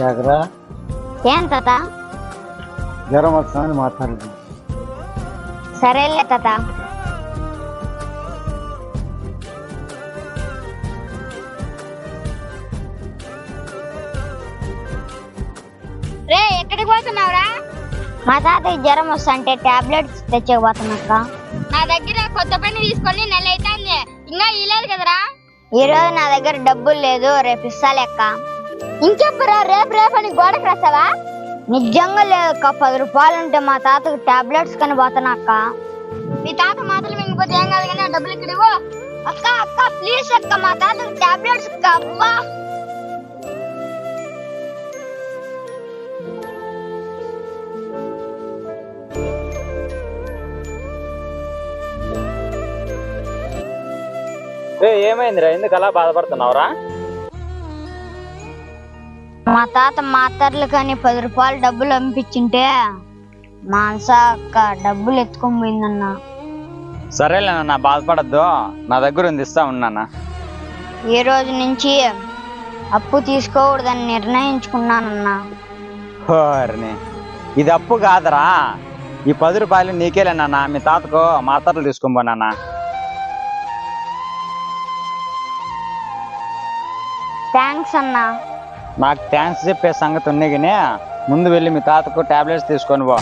శేఖరా ఏం తాత? జ్వరం వస్తుందని మాట్లాడింది సరేలే తాత. రే ఎక్కడికి పోతున్నావురా? మా తాతకి జ్వరం వస్తుంటే టాబ్లెట్స్ తెచ్చేపోతున్నాక నా దగ్గర కొత్త పని తీసుకొని నెల అవుతుంది ఇంకా ఇలేదు కదరా? ఈ రోజు నా దగ్గర డబ్బులు లేదు రేపు ఇస్తాలేక్క ఇంకెప్పురా రేపు రేపు అని గోడకు రాసావా? నిజంగా లేదక్క పది రూపాయలు ఉంటే మా తాతకి టాబ్లెట్స్ కని అక్క. మీ తాత మాటలు మింగిపోతే ఏం కాదు కానీ ఆ డబ్బులు ఇక్కడ ఇవ్వు. అక్క అక్క ప్లీజ్ అక్క మా తాతకి టాబ్లెట్స్ అబ్బా ఏ ఏమైందిరా? ఎందుకు అలా బాధపడుతున్నావురా? మా తాత మాతర్లు కానీ పది రూపాయలు డబ్బులు పంపించింటే మానస అక్క డబ్బులు ఎత్తుకొని పోయిందన్న. సరేలే నాన్న బాధపడద్దు. నా దగ్గర ఉంది ఇస్తా ఉన్నానా ఈ రోజు నుంచి అప్పు తీసుకోకూడదని నిర్ణయించుకున్నానన్నా. హోర్ని ఇది అప్పు కాదురా. ఈ పది రూపాయలు నీకేలే నాన్న మీ తాతకు మాత్రలు తీసుకొని థ్యాంక్స్ అన్నా. నాకు థ్యాంక్స్ చెప్పే సంగతి ఉన్నాయి కానీ ముందు వెళ్ళి మీ తాతకు టాబ్లెట్స్ తీసుకొని పో.